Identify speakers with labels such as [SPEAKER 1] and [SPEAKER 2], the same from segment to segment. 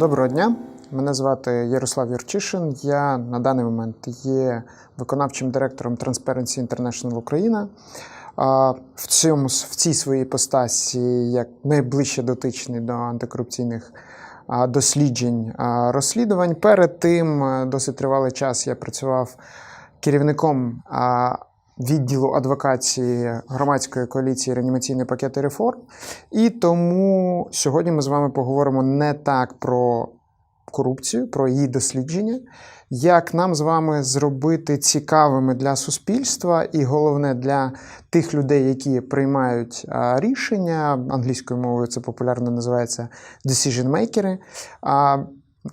[SPEAKER 1] Доброго дня. Мене звати Ярослав Юрчишин. Я на даний момент є виконавчим директором Transparency International Україна. В, цьому, в цій своїй постасі як найближче дотичний до антикорупційних досліджень розслідувань. Перед тим досить тривалий час я працював керівником відділу адвокації громадської коаліції реанімаційні пакети реформ. І тому сьогодні ми з вами поговоримо не так про корупцію, про її дослідження, як нам з вами зробити цікавими для суспільства і головне для тих людей, які приймають рішення англійською мовою це популярно називається decision-makers,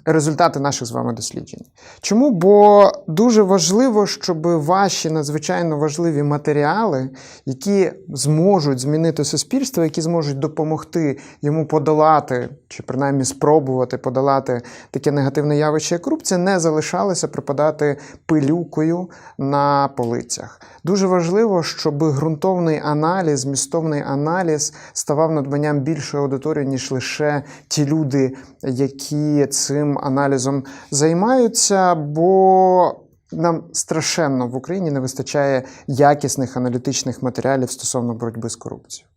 [SPEAKER 1] результати наших з вами досліджень. Чому? Бо дуже важливо, щоб ваші надзвичайно важливі матеріали, які зможуть змінити суспільство, які зможуть допомогти йому подолати, чи принаймні спробувати подолати таке негативне явище, як корупція, не залишалися припадати пилюкою на полицях. Дуже важливо, щоб ґрунтовний аналіз, змістовний аналіз ставав надбанням більшої аудиторії, ніж лише ті люди, які цим аналізом займаються, бо нам страшенно в Україні не вистачає якісних аналітичних матеріалів стосовно боротьби з корупцією.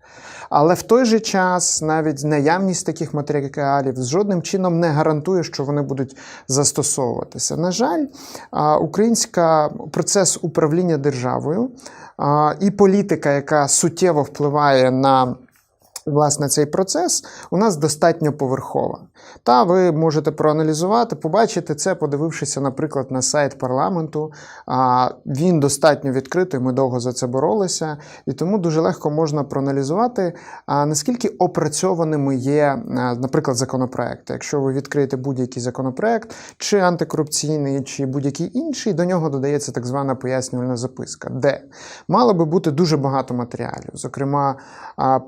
[SPEAKER 1] Але в той же час навіть наявність таких матеріалів жодним чином не гарантує, що вони будуть застосовуватися. На жаль, українська процес управління державою і політика, яка суттєво впливає на Власне, цей процес у нас достатньо поверхова. Та ви можете проаналізувати, побачити це, подивившися, наприклад, на сайт парламенту. Він достатньо відкритий, ми довго за це боролися, і тому дуже легко можна проаналізувати, наскільки опрацьованими є, а, наприклад, законопроекти. Якщо ви відкриєте будь-який законопроект, чи антикорупційний, чи будь-який інший, до нього додається так звана пояснювальна записка, де мало би бути дуже багато матеріалів, зокрема, а,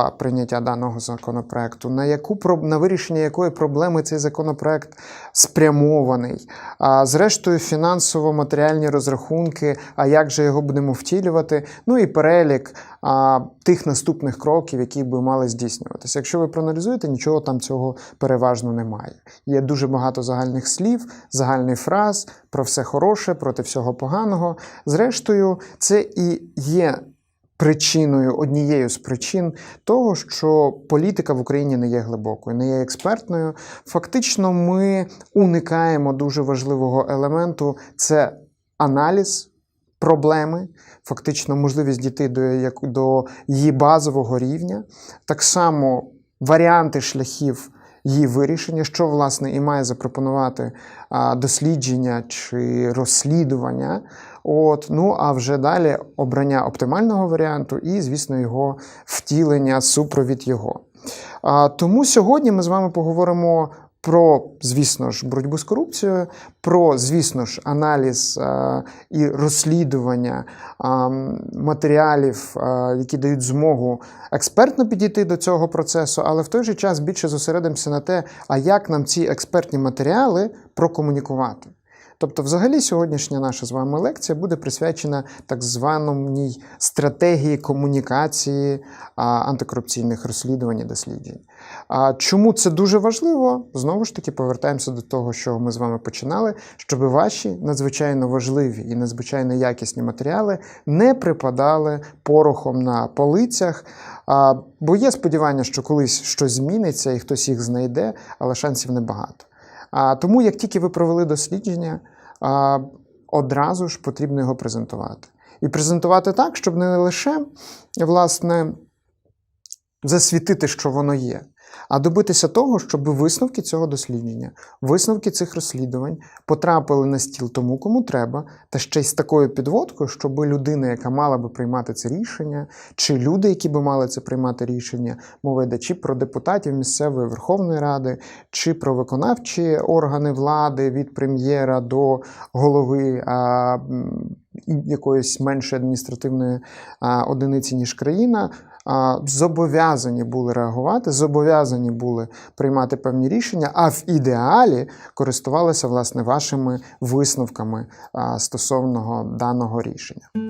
[SPEAKER 1] потреба прийняття даного законопроекту, на яку на вирішення якої проблеми цей законопроект спрямований. А зрештою, фінансово-матеріальні розрахунки, а як же його будемо втілювати, ну і перелік а, тих наступних кроків, які би мали здійснюватися. Якщо ви проаналізуєте, нічого там цього переважно немає. Є дуже багато загальних слів, загальних фраз про все хороше, проти всього поганого. Зрештою, це і є причиною, однією з причин того, що політика в Україні не є глибокою, не є експертною. Фактично, ми уникаємо дуже важливого елементу це аналіз. Проблеми, фактично, можливість дійти до як, до її базового рівня, так само варіанти шляхів її вирішення, що власне і має запропонувати дослідження чи розслідування. От, Ну а вже далі обрання оптимального варіанту і, звісно, його втілення, супровід його. Тому сьогодні ми з вами поговоримо. Про, звісно ж, боротьбу з корупцією, про, звісно ж, аналіз а, і розслідування а, матеріалів, а, які дають змогу експертно підійти до цього процесу, але в той же час більше зосередимося на те, а як нам ці експертні матеріали прокомунікувати. Тобто, взагалі, сьогоднішня наша з вами лекція буде присвячена так званій стратегії комунікації антикорупційних розслідувань і досліджень. А чому це дуже важливо? Знову ж таки, повертаємося до того, що ми з вами починали, щоб ваші надзвичайно важливі і надзвичайно якісні матеріали не припадали порохом на полицях. Бо є сподівання, що колись щось зміниться і хтось їх знайде, але шансів небагато. А, Тому, як тільки ви провели дослідження, а, одразу ж потрібно його презентувати. І презентувати так, щоб не лише власне, засвітити, що воно є, а добитися того, щоб висновки цього дослідження, висновки цих розслідувань потрапили на стіл тому, кому треба, та ще й з такою підводкою, щоб людина, яка мала би приймати це рішення, чи люди, які би мали це приймати рішення, мова йде чи про депутатів місцевої Верховної Ради, чи про виконавчі органи влади від прем'єра до голови. А, Якоїсь меншої адміністративної а, одиниці, ніж країна, зобов'язані були реагувати, зобов'язані були приймати певні рішення, а в ідеалі користувалися власне вашими висновками стосовно даного рішення.